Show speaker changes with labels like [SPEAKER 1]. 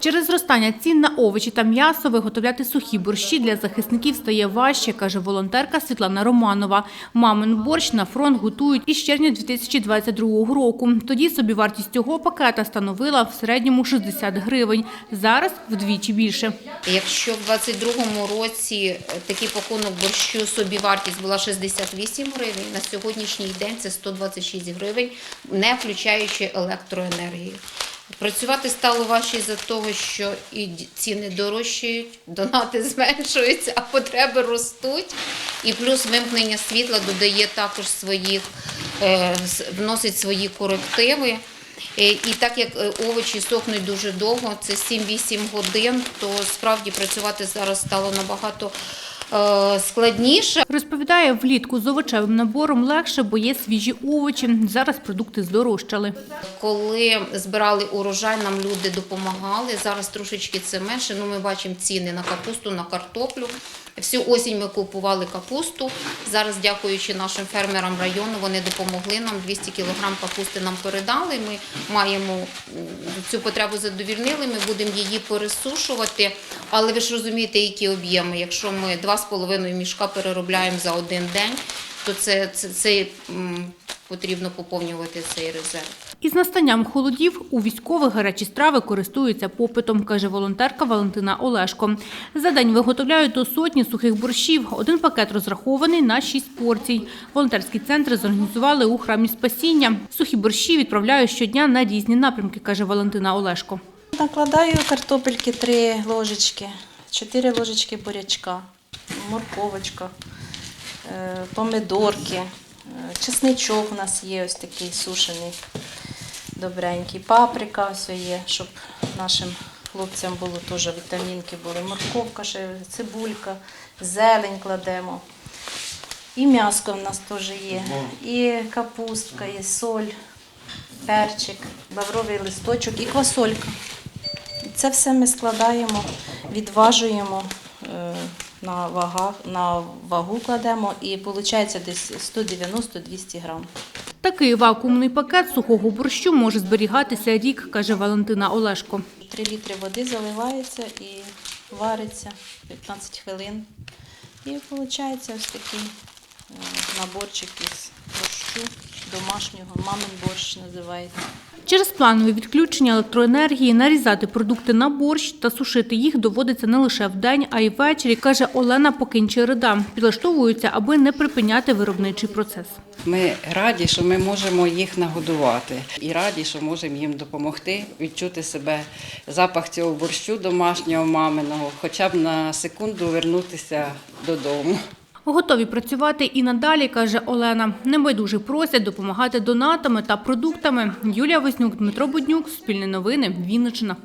[SPEAKER 1] Через зростання цін на овочі та м'ясо виготовляти сухі борщі для захисників стає важче, каже волонтерка Світлана Романова. Мамин борщ на фронт готують із червня 2022 року. Тоді собівартість цього пакета становила в середньому 60 гривень. Зараз вдвічі більше.
[SPEAKER 2] Якщо в 22-му році е, такий пакунок борщу собівартість була 68 гривень, на сьогоднішній день це 126 гривень, не включаючи електроенергію. Працювати стало важче за того, що і ціни дорожчають, донати зменшуються, а потреби ростуть. І плюс вимкнення світла додає також своїх, е, вносить свої корективи. Е, І так як е, овочі сохнуть дуже довго, це 7-8 годин, то справді працювати зараз стало набагато складніше.
[SPEAKER 1] Розповідає, влітку з овочевим набором легше, бо є свіжі овочі. Зараз продукти здорожчали.
[SPEAKER 2] Коли збирали урожай, нам люди допомагали. Зараз трошечки це менше. Ну, ми бачимо ціни на капусту, на картоплю. Всю осінь ми купували капусту. Зараз, дякуючи нашим фермерам району, вони допомогли нам. 200 кілограм капусти нам передали. Ми маємо цю потребу задовільнили. Ми будемо її пересушувати. Але ви ж розумієте, які об'єми. Якщо ми 2,5 мішка переробляємо за один день, то це, це, це потрібно поповнювати цей резерв.
[SPEAKER 1] Із настанням холодів у військових гарячі страви користуються попитом, каже волонтерка Валентина Олешко. За день виготовляють до сотні сухих борщів. Один пакет розрахований на шість порцій. Волонтерські центри зорганізували у храмі спасіння. Сухі борщі відправляють щодня на різні напрямки, каже Валентина Олешко.
[SPEAKER 3] Накладаю картопельки 3 ложечки, 4 ложечки бурячка, морковочка, е, помидорки, е, чесничок у нас є ось такий сушений, добренький, паприка ось є, щоб нашим хлопцям було теж вітамінки були, морковка, ще цибулька, зелень кладемо. І м'яско в нас теж є, і капустка, і соль, перчик, бавровий листочок і квасолька. Це все ми складаємо, відважуємо на, вагах, на вагу кладемо і виходить десь 190-200 грам.
[SPEAKER 1] Такий вакуумний пакет сухого борщу може зберігатися рік, каже Валентина Олешко.
[SPEAKER 3] 3 літри води заливається і вариться 15 хвилин. І виходить ось такий е, наборчик із борщу домашнього, мамин борщ називається.
[SPEAKER 1] Через планове відключення електроенергії нарізати продукти на борщ та сушити їх доводиться не лише вдень, а й ввечері, каже Олена Покинчерида. Підлаштовуються, аби не припиняти виробничий процес.
[SPEAKER 4] Ми раді, що ми можемо їх нагодувати, і раді, що можемо їм допомогти відчути себе запах цього борщу домашнього маминого, хоча б на секунду вернутися додому.
[SPEAKER 1] Готові працювати і надалі, каже Олена. Небайдужі просять допомагати донатами та продуктами. Юлія Вознюк, Дмитро Буднюк, Спільне новини, Вінниччина.